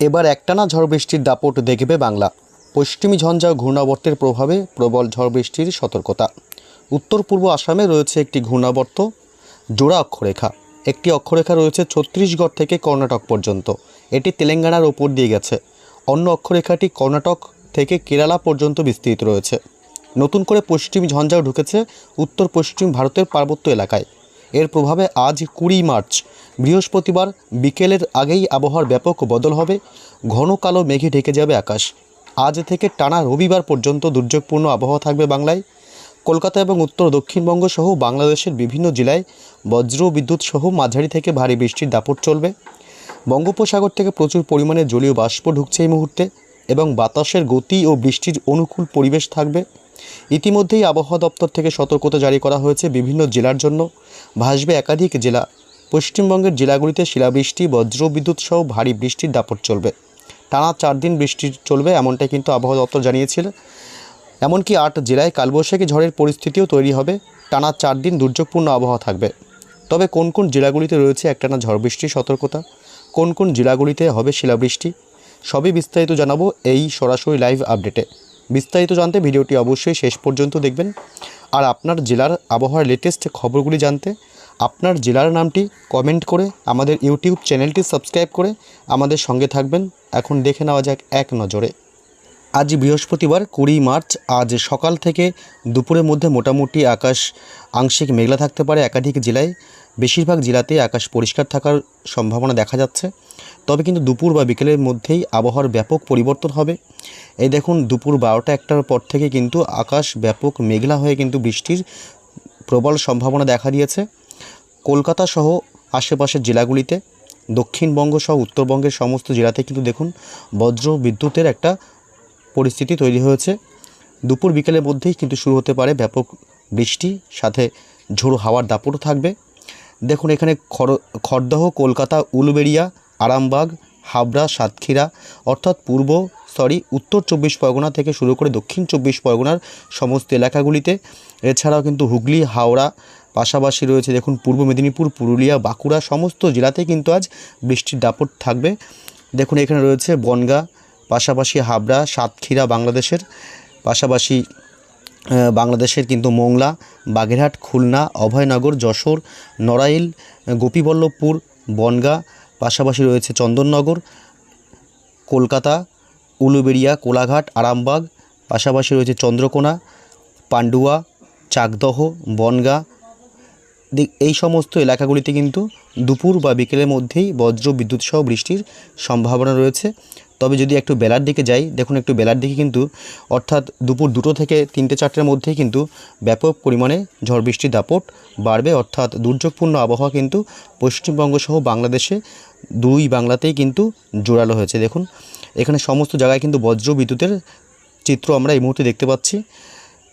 এবার একটানা ঝড় বৃষ্টির দাপট দেখবে বাংলা। পশ্চিমী ঝঞ্ঝা ঘূর্ণাবর্তের প্রভাবে প্রবল ঝড় বৃষ্টির সতর্কতা। উত্তর পূর্ব আসামে রয়েছে একটি ঘূর্ণাবর্ত, জোড়া অক্ষরেখা। একটি অক্ষরেখা রয়েছে ছত্তিশগড় থেকে কর্ণাটক পর্যন্ত। এটি তেলেঙ্গানার ওপর দিয়ে গেছে। অন্য অক্ষরেখাটি কর্ণাটক থেকে কেরালা পর্যন্ত বিস্তৃত রয়েছে। নতুন করে পশ্চিম ঝঞ্ঝাও ঢুকেছে উত্তর পশ্চিম ভারতের পার্বত্য এলাকায়। এর প্রভাবে আজ কুড়ি মার্চ। বৃহস্পতিবার বিকেলের আগেই আবহাওয়ার ব্যাপক বদল হবে। ঘন কালো মেঘে ঢেকে যাবে আকাশ। আজ থেকে টানা রবিবার পর্যন্ত দুর্যোগপূর্ণ আবহাওয়া থাকবে বাংলায়। কলকাতা এবং উত্তর দক্ষিণবঙ্গ সহ বাংলাদেশের বিভিন্ন জেলায় বজ্র বিদ্যুৎ সহ মাঝারি থেকে ভারী বৃষ্টির দাপট চলবে। বঙ্গোপসাগর থেকে প্রচুর পরিমাণে জলীয় বাষ্প ঢুকছে এই মুহূর্তে এবং বাতাসের গতি ও বৃষ্টির অনুকূল পরিবেশ থাকবে। ইতিমধ্যেই আবহাওয়া দপ্তর থেকে সতর্কতা জারি করা হয়েছে বিভিন্ন জেলার জন্য। ভাসবে একাধিক জেলা। পশ্চিমবঙ্গের জেলাগুলিতে শিলাবৃষ্টি বজ্র বিদ্যুৎ সহ ভারী বৃষ্টির দাপট চলবে। টানা চার দিন বৃষ্টি চলবে এমনটাই কিন্তু আবহাওয়া দপ্তর জানিয়েছিল। এমনকি আট জেলায় কালবৈশাখী ঝড়ের পরিস্থিতিও তৈরি হবে। টানা চার দিন দুর্যোগপূর্ণ আবহাওয়া থাকবে। তবে কোন কোন জেলাগুলিতে রয়েছে একটানা ঝড় বৃষ্টির সতর্কতা? কোন কোন জেলাগুলিতে হবে শিলাবৃষ্টি? সবই বিস্তারিত জানাব এই সরাসরি লাইভ আপডেটে। বিস্তারিত জানতে ভিডিওটি অবশ্যই শেষ পর্যন্ত দেখবেন। আর আপনার জেলার আবহাওয়ার লেটেস্ট খবরগুলি জানতে আপনার জেলার নামটি কমেন্ট করে আমাদের ইউটিউব চ্যানেলটি সাবস্ক্রাইব করে আমাদের সঙ্গে থাকবেন। এখন দেখে নেওয়া যাক এক নজরে। আজ বৃহস্পতিবার কুড়ি মার্চ, আজ সকাল থেকে দুপুরের মধ্যে মোটামুটি আকাশ আংশিক মেঘলা থাকতে পারে একাধিক জেলায়। বেশিরভাগ জেলাতে আকাশ পরিষ্কার থাকার সম্ভাবনা দেখা যাচ্ছে। তবে কিন্তু দুপুর বা বিকেলের মধ্যেই আবহাওয়ার ব্যাপক পরিবর্তন হবে। এই দেখুন, দুপুর বারোটা একটার পর থেকে কিন্তু আকাশ ব্যাপক মেঘলা হয়ে কিন্তু বৃষ্টির প্রবল সম্ভাবনা দেখা দিয়েছে। কলকাতা সহ আশেপাশের জেলাগুলিতে, দক্ষিণবঙ্গ সহ উত্তরবঙ্গের সমস্ত জেলাতে কিন্তু দেখুন, বজ্র বিদ্যুতের একটা পরিস্থিতি তৈরি হয়েছে। দুপুর বিকেলের মধ্যেই কিন্তু শুরু হতে পারে ব্যাপক বৃষ্টি, সাথে ঝোড়ো হাওয়ার দাপটও থাকবে। দেখুন, এখানে খর খড়দহ কলকাতা, উলুবেড়িয়া আরামবাগ, হাবড়া, সাতক্ষীরা, অর্থাৎ পূর্ব সরি উত্তর চব্বিশ পরগনা থেকে শুরু করে দক্ষিণ চব্বিশ পরগনার সমস্ত এলাকাগুলিতে। এছাড়াও কিন্তু হুগলি, হাওড়া পাশাপাশি রয়েছে দেখুন পূর্ব মেদিনীপুর, পুরুলিয়া, বাঁকুড়া সমস্ত জেলাতে কিন্তু আজ বৃষ্টির দাপট থাকবে। দেখুন এখানে রয়েছে বনগাঁ, পাশাপাশি হাবড়া, সাতক্ষীরা বাংলাদেশের, পাশাপাশি বাংলাদেশের কিন্তু মোংলা, বাগেরহাট, খুলনা, অভয়নগর, যশোর, নড়াইল, গোপীবল্লভপুর, বনগাঁ পাশাপাশি রয়েছে চন্দননগর, কলকাতা, উলুবেড়িয়া, কোলাঘাট, আরামবাগ, পাশাপাশি রয়েছে চন্দ্রকোনা, পান্ডুয়া, চাকদহ, বনগাঁ। এই সমস্ত এলাকাগুলিতে কিন্তু দুপুর বা বিকেলের মধ্যেই বজ্র বিদ্যুৎ সহ বৃষ্টির সম্ভাবনা রয়েছে। তবে যদি একটু বেলার দিকে যাই, দেখুন একটু বেলার দিকে কিন্তু অর্থাৎ দুপুর দুটো থেকে তিনটে চারটের মধ্যেই কিন্তু ব্যাপক পরিমাণে ঝড় বৃষ্টির দাপট বাড়বে। অর্থাৎ দুর্যোগপূর্ণ আবহাওয়া কিন্তু পশ্চিমবঙ্গ সহ বাংলাদেশে দুই বাংলাতেই কিন্তু জোরালো হয়েছে। দেখুন, এখানে সমস্ত জায়গায় কিন্তু বজ্র বিদ্যুতের চিত্র আমরা এই মুহূর্তে দেখতে পাচ্ছি।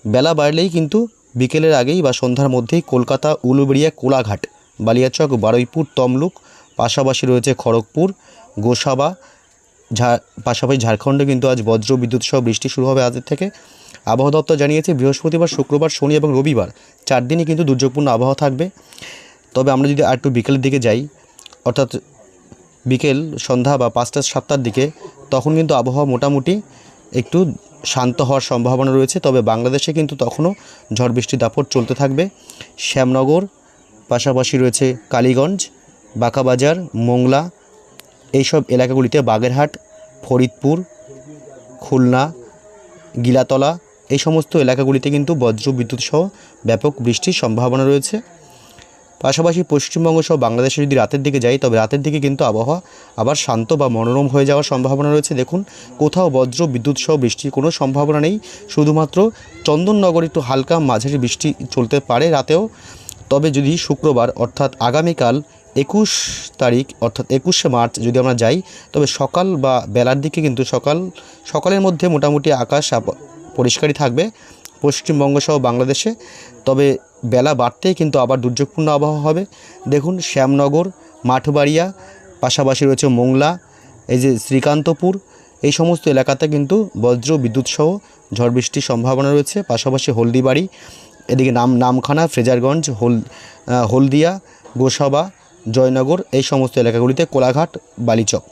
বেলা বাড়লেই কিন্তু বিকেলের আগেই বা সন্ধ্যার মধ্যেই কলকাতা, উলুবেড়িয়া, কোলাঘাট, বালিয়াচক, বারুইপুর, তমলুক, পাশাপাশি রয়েছে খড়গপুর, গোসাবা, ঝা, পাশাপাশি ঝাড়খণ্ডে কিন্তু আজ বজ্র বিদ্যুৎ সহ বৃষ্টি শুরু হবে আজের থেকে। আবহাওয়া দপ্তর জানিয়েছে, বৃহস্পতিবার, শুক্রবার, শনি এবং রবিবার চার দিনই কিন্তু দুর্যোগপূর্ণ আবহাওয়া থাকবে। তবে আমরা যদি আর একটু বিকেলের দিকে যাই, অর্থাৎ বিকেল সন্ধ্যা বা পাঁচটা সাতটার দিকে, তখন কিন্তু আবহাওয়া মোটামুটি একটু শান্ত হওয়ার সম্ভাবনা রয়েছে। তবে বাংলাদেশে কিন্তু তখনও ঝড় বৃষ্টির দাপট চলতে থাকবে। শ্যামনগর, পাশাপাশি রয়েছে কালীগঞ্জ, বাঁকাবাজার, মোংলা, এইসব এলাকাগুলিতে বাগেরহাট, ফরিদপুর, খুলনা, গিলাতলা, এই সমস্ত এলাকাগুলিতে কিন্তু বজ্র বিদ্যুৎ সহ ব্যাপক বৃষ্টির সম্ভাবনা রয়েছে। পাশাপাশি পশ্চিমবঙ্গ সহ বাংলাদেশে যদি রাতের দিকে যাই, তবে রাতের দিকে কিন্তু আবহাওয়া আবার শান্ত বা মনোরম হয়ে যাওয়ার সম্ভাবনা রয়েছে। দেখুন, কোথাও বজ্র, বিদ্যুৎ সহ বৃষ্টির কোনো সম্ভাবনা নেই। শুধুমাত্র চন্দননগরে একটু হালকা মাঝারি বৃষ্টি চলতে পারে রাতেও। তবে যদি শুক্রবার, অর্থাৎ আগামীকাল একুশ তারিখ, অর্থাৎ একুশে মার্চ যদি আমরা যাই, তবে সকাল বা বেলার দিকে কিন্তু সকাল, সকালের মধ্যে মোটামুটি আকাশ পরিষ্কারই থাকবে পশ্চিমবঙ্গ সহ বাংলাদেশে। তবে বেলা বাড়তেই কিন্তু আবার দুর্যোগপূর্ণ আবহাওয়া হবে। দেখুন, শ্যামনগর, মাঠবাড়িয়া, পাশাপাশি রয়েছে মোংলা, এই যে শ্রীকান্তপুর, এই সমস্ত এলাকাতে কিন্তু বজ্র বিদ্যুৎ সহ ঝড় বৃষ্টির সম্ভাবনা রয়েছে। পাশাপাশি হলদিবাড়ি, এদিকে নাম, নামখানা, ফ্রেজারগঞ্জ, হল হলদিয়া, গোসাবা, জয়নগর, এই সমস্ত এলাকাগুলিতে কোলাঘাট, বালিচক,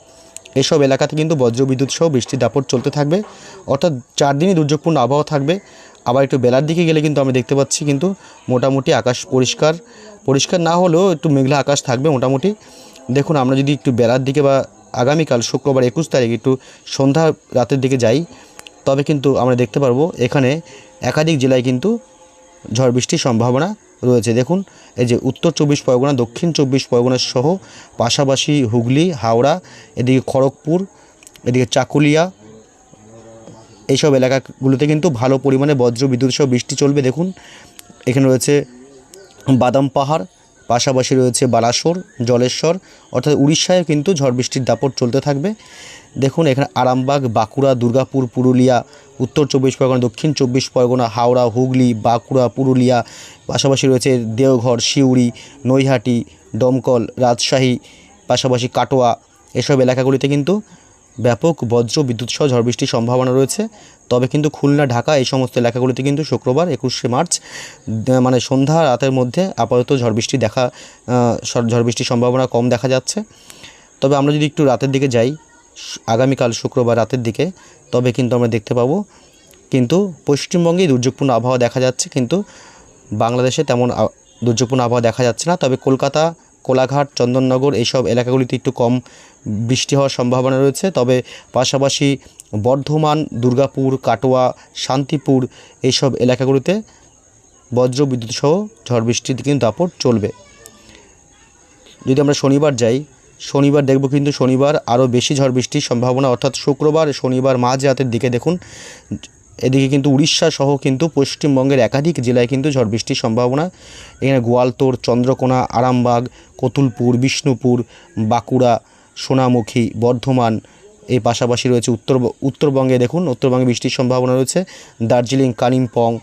এসব এলাকাতে কিন্তু বজ্রবিদ্যুৎ সহ বৃষ্টির দাপট চলতে থাকবে। অর্থাৎ চার দিনই দুর্যোগপূর্ণ আবহাওয়া থাকবে। আবার একটু বেলার দিকে গেলে কিন্তু আমরা দেখতে পাচ্ছি কিন্তু মোটামুটি আকাশ পরিষ্কার। পরিষ্কার না হলেও একটু মেঘলা আকাশ থাকবে মোটামুটি। দেখুন, আমরা যদি একটু বেলার দিকে বা আগামীকাল শুক্রবার একুশ তারিখ একটু সন্ধ্যা রাতের দিকে যাই, তবে কিন্তু আমরা দেখতে পারব এখানে একাধিক জেলায় কিন্তু ঝড় বৃষ্টির সম্ভাবনা রয়েছে। দেখুন, এই যে উত্তর চব্বিশ পরগনা, দক্ষিণ চব্বিশ পরগনা সহ পাশাপাশি হুগলি, হাওড়া, এদিকে খড়গপুর, এদিকে চাকুলিয়া এইসব এলাকাগুলোতে কিন্তু ভালো পরিমাণে বজ্র বিদ্যুৎ সহ বৃষ্টি চলবে। দেখুন, এখানে রয়েছে বাদাম পাহাড়, পাশাপাশি রয়েছে বালাসোর, জলেশ্বর, অর্থাৎ উড়িষ্যায় কিন্তু ঝড় বৃষ্টির দাপট চলতে থাকবে। দেখুন, এখানে আরামবাগ, বাঁকুড়া, দুর্গাপুর, পুরুলিয়া, উত্তর চব্বিশ পরগনা, দক্ষিণ চব্বিশ পরগনা, হাওড়া, হুগলি, বাঁকুড়া, পুরুলিয়া, পাশাপাশি রয়েছে দেওঘর, সিউড়ি, নৈহাটি, দমকল, রাজশাহী, পাশাপাশি কাটোয়া, এসব এলাকাগুলিতে কিন্তু ব্যাপক বজ্র বিদ্যুৎ সহ ঝড় বৃষ্টির সম্ভাবনা রয়েছে। তবে কিন্তু খুলনা, ঢাকা এই সমস্ত এলাকাগুলিতে কিন্তু শুক্রবার একুশে মার্চ মানে সন্ধ্যা রাতের মধ্যে আপাতত ঝড় বৃষ্টি দেখা ঝড় বৃষ্টির সম্ভাবনা কম দেখা যাচ্ছে। তবে আমরা যদি একটু রাতের দিকে যাই আগামীকাল শুক্রবার রাতের দিকে, তবে কিন্তু আমরা দেখতে পাবো কিন্তু পশ্চিমবঙ্গেই দুর্যোগপূর্ণ আবহাওয়া দেখা যাচ্ছে। কিন্তু বাংলাদেশে তেমন দুর্যোগপূর্ণ আবহাওয়া দেখা যাচ্ছে না। তবে কলকাতা কোলাঘাট, চন্দননগর এইসব এলাকাগুলিতে একটু কম বৃষ্টি হওয়ার সম্ভাবনা রয়েছে। তবে পাশাপাশি বর্ধমান, দুর্গাপুর, কাটোয়া, শান্তিপুর এইসব এলাকাগুলিতে বজ্র বিদ্যুৎ সহ ঝড় বৃষ্টির কিন্তু দাপট চলবে। যদি আমরা শনিবার যাই, শনিবার দেখব কিন্তু শনিবার আরও বেশি ঝড় বৃষ্টির সম্ভাবনা। অর্থাৎ শুক্রবার, শনিবার মাঝ রাতের দিকে দেখুন এদিকে কিন্তু উড়িষ্যা সহ কিন্তু পশ্চিমবঙ্গের একাধিক জেলায় কিন্তু ঝড় বৃষ্টির সম্ভাবনা। এখানে গোয়ালতোড় চন্দ্রকোনা, আরামবাগ, কতুলপুর, বিষ্ণুপুর, বাঁকুড়া, সোনামুখী, বর্ধমান এই পাশাপাশি রয়েছে উত্তর, উত্তরবঙ্গে দেখুন, উত্তরবঙ্গে বৃষ্টির সম্ভাবনা রয়েছে। দার্জিলিং, কালিম্পং,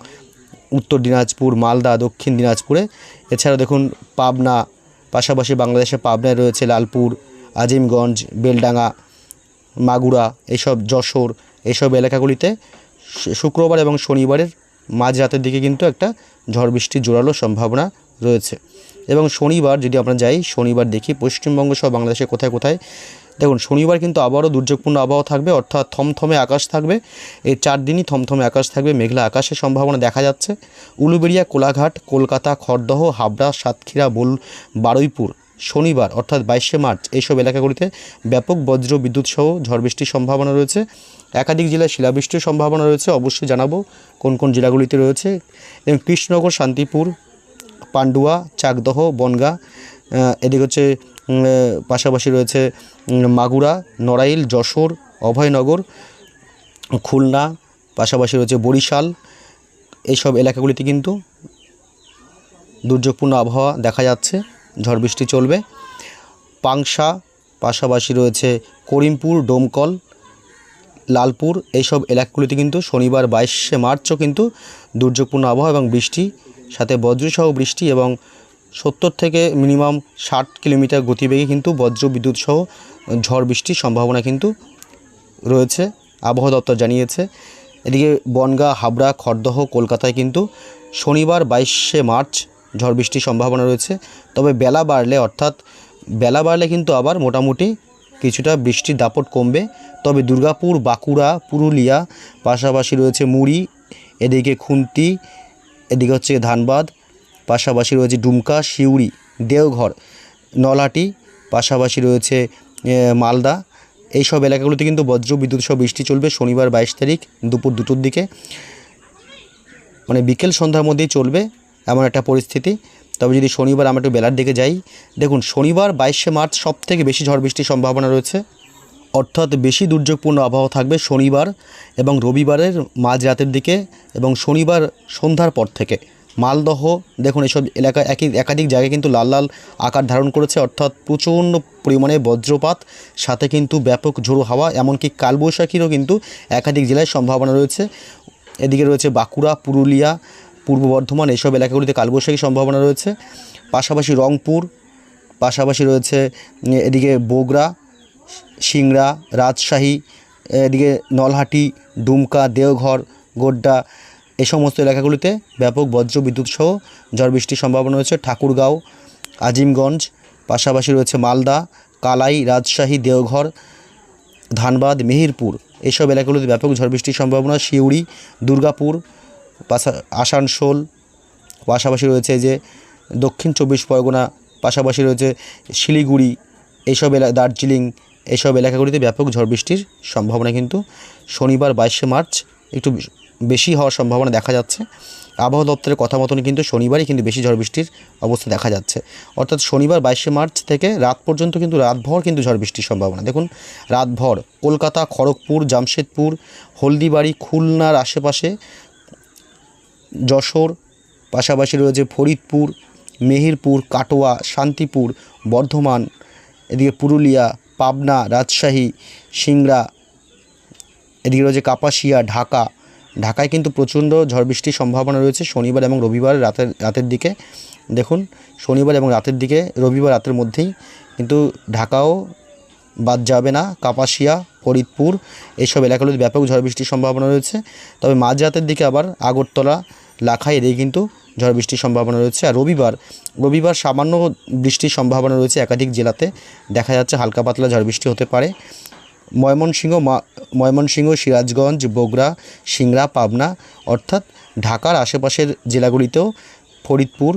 উত্তর দিনাজপুর, মালদা, দক্ষিণ দিনাজপুরে। এছাড়া দেখুন, পাবনা, পাশাপাশি বাংলাদেশের পাবনায় রয়েছে লালপুর, আজিমগঞ্জ, বেলডাঙ্গা, মাগুরা এইসব যশোর এইসব এলাকাগুলিতে শুক্রবার এবং শনিবারের মাঝ রাতের দিকে কিন্তু একটা ঝড় বৃষ্টি জোরালো সম্ভাবনা রয়েছে। এবং শনিবার যদি আমরা যাই, শনিবার দেখি, পশ্চিমবঙ্গ সহ বাংলাদেশে কোথায় কোথায়, দেখুন শনিবার কিন্তু আবারও দুর্যোগপূর্ণ আবহাওয়া থাকবে, অর্থাৎ থমথমে আকাশ থাকবে। এই চার দিনই থমথমে আকাশ থাকবে, মেঘলা আকাশের সম্ভাবনা দেখা যাচ্ছে। উলুবেড়িয়া, কোলাঘাট, কলকাতা, খড়দহ, হাবড়া, সাতক্ষীরা, বোল, বারুইপুর শনিবার, অর্থাৎ বাইশে মার্চ, এইসব এলাকাগুলিতে ব্যাপক বজ্র বিদ্যুৎ সহ ঝড় বৃষ্টির সম্ভাবনা রয়েছে। একাধিক জেলায় শিলাবৃষ্টির সম্ভাবনা রয়েছে, অবশ্যই জানাব কোন কোন জেলাগুলিতে রয়েছে। এবং কৃষ্ণনগর, শান্তিপুর, পান্ডুয়া, চাকদহ, বনগা এদিকে হচ্ছে পাশাপাশি রয়েছে মাগুরা, নড়াইল, যশোর, অভয়নগর, খুলনা, পাশাপাশি রয়েছে বরিশাল। এইসব এলাকাগুলিতে কিন্তু দুর্যোগপূর্ণ আবহাওয়া দেখা যাচ্ছে। ঝড় বৃষ্টি চলবে। পাংশা, পাশাপাশি রয়েছে করিমপুর, ডোমকল, লালপুর, এইসব এলাকাগুলিতে কিন্তু শনিবার বাইশে মার্চও কিন্তু দুর্যোগপূর্ণ আবহাওয়া এবং বৃষ্টি, সাথে বজ্রসহ বৃষ্টি এবং সত্তর থেকে মিনিমাম ষাট কিলোমিটার গতিবেগে কিন্তু বজ্র বিদ্যুৎ সহ ঝড় বৃষ্টির সম্ভাবনা কিন্তু রয়েছে, আবহাওয়া দপ্তর জানিয়েছে। এদিকে বনগা, হাবড়া, খড়দহ, কলকাতায় কিন্তু শনিবার বাইশে মার্চ ঝড় বৃষ্টির সম্ভাবনা রয়েছে। তবে বেলা বাড়লে অর্থাৎ বেলা বাড়লে কিন্তু আবার মোটামুটি কিছুটা বৃষ্টির দাপট কমবে। তবে দুর্গাপুর, বাঁকুড়া, পুরুলিয়া, পাশাপাশি রয়েছে মুড়ি, এদিকে খুন্তি, এদিকে হচ্ছে ধানবাদ, পাশাপাশি রয়েছে ডুমকা সিউড়ি দেওঘর নলহাটি পাশাপাশি রয়েছে মালদা। এই সব এলাকাগুলোতে কিন্তু বজ্র বিদ্যুৎ সহ বৃষ্টি চলবে শনিবার বাইশ তারিখ দুপুর দুটোর দিকে। মানে বিকেল সন্ধ্যার মধ্যেই চলবে। এমন একটা পরিস্থিতি। তবে যদি শনিবার আমরা একটু বেলার দিকে যাই, দেখুন শনিবার বাইশে মার্চ সব থেকে বেশি ঝড় বৃষ্টির সম্ভাবনা রয়েছে। অর্থাৎ বেশি দুর্যোগপূর্ণ আবহাওয়া থাকবে শনিবার এবং রবিবারের মাঝ রাতের দিকে এবং শনিবার সন্ধ্যার পর থেকে। মালদহ, দেখুন এসব এলাকা একই একাধিক জায়গায় কিন্তু লাল লাল আকার ধারণ করেছে, অর্থাৎ প্রচণ্ড পরিমাণে বজ্রপাত, সাথে কিন্তু ব্যাপক ঝোড়ো হাওয়া, এমনকি কালবৈশাখীরও কিন্তু একাধিক জেলায় সম্ভাবনা রয়েছে। এদিকে রয়েছে বাঁকুড়া, পুরুলিয়া পূর্ব বর্ধমান এসব এলাকাগুলিতে কালবৈশাখীর সম্ভাবনা রয়েছে। পাশাপাশি রংপুর, পাশাপাশি রয়েছে এদিকে বগুড়া, সিংড়া, রাজশাহী, এদিকে নলহাটি, ডুমকা, দেওঘর, গোড্ডা এই সমস্ত এলাকাগুলিতে ব্যাপক বজ্র বিদ্যুৎ সহ ঝড় বৃষ্টির সম্ভাবনা রয়েছে। ঠাকুরগাঁও, আজিমগঞ্জ, পাশাপাশি রয়েছে মালদা, কালাই, রাজশাহী, দেওঘর, ধানবাদ, মেহেরপুর এসব এলাকাগুলিতে ব্যাপক ঝড় বৃষ্টির সম্ভাবনা। সিউড়ি, দুর্গাপুর আসানসোল, পাশাপাশি রয়েছে যে দক্ষিণ চব্বিশ পরগনা, পাশাপাশি রয়েছে শিলিগুড়ি এইসব এলা, দার্জিলিং এইসব এলাকাগুলিতে ব্যাপক ঝড় বৃষ্টির সম্ভাবনা কিন্তু শনিবার বাইশে মার্চ একটু বেশি হওয়ার সম্ভাবনা দেখা যাচ্ছে। আবহাওয়া দপ্তরের কথা মতন কিন্তু শনিবারই কিন্তু বেশি ঝড় বৃষ্টির অবস্থা দেখা যাচ্ছে। অর্থাৎ শনিবার বাইশে মার্চ থেকে রাত পর্যন্ত কিন্তু রাতভর কিন্তু ঝড় বৃষ্টির সম্ভাবনা। দেখুন, রাতভর কলকাতা, খড়গপুর, জামশেদপুর, হলদিবাড়ি, খুলনার আশেপাশে যশোর, পাশাপাশি রয়েছে ফরিদপুর, মেহেরপুর, কাটোয়া, শান্তিপুর, বর্ধমান, এদিকে পুরুলিয়া, পাবনা, রাজশাহী, সিংড়া, এদিকে রয়েছে কাপাসিয়া, ঢাকা। ঢাকায় কিন্তু প্রচণ্ড ঝড় বৃষ্টির সম্ভাবনা রয়েছে শনিবার এবং রবিবার রাতের রাতের দিকে। দেখুন, শনিবার এবং রাতের দিকে, রবিবার রাতের মধ্যেই কিন্তু ঢাকাও বাদ যাবে না। কাপাসিয়া, ফরিদপুর এইসব এলাকাগুলোতে ব্যাপক ঝড় বৃষ্টির সম্ভাবনা রয়েছে। তবে মাঝরাতের দিকে আবার আগরতলা লাখাই এদিকে কিন্তু ঝড় বৃষ্টির সম্ভাবনা রয়েছে। আর রবিবার রবিবার সামান্য বৃষ্টির সম্ভাবনা রয়েছে একাধিক জেলাতে। দেখা যাচ্ছে হালকা পাতলা ঝড় বৃষ্টি হতে পারে। ময়মনসিংহ ময়মনসিংহ, সিরাজগঞ্জ, বগুড়া, সিংড়া, পাবনা অর্থাৎ ঢাকার আশেপাশের জেলাগুলিতেও ফরিদপুর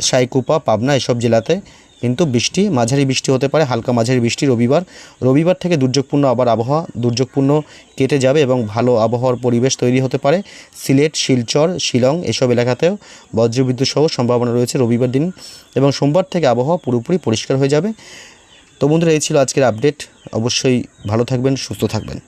সাইকুপা, পাবনা এসব জেলাতে কিন্তু বৃষ্টি, মাঝারি বৃষ্টি হতে পারে, হালকা মাঝারি বৃষ্টি রবিবার। রবিবার থেকে দুর্যোগপূর্ণ আবার আবহাওয়া, দুর্যোগপূর্ণ কেটে যাবে এবং ভালো আবহাওয়ার পরিবেশ তৈরি হতে পারে। সিলেট, শিলচর, শিলং এসব এলাকাতেও বজ্রবিদ্যুৎ সহ সম্ভাবনা রয়েছে রবিবার দিন এবং সোমবার থেকে আবহাওয়া পুরোপুরি পরিষ্কার হয়ে যাবে। তো বন্ধুরা, এই ছিল আজকের আপডেট। অবশ্যই ভালো থাকবেন, সুস্থ থাকবেন।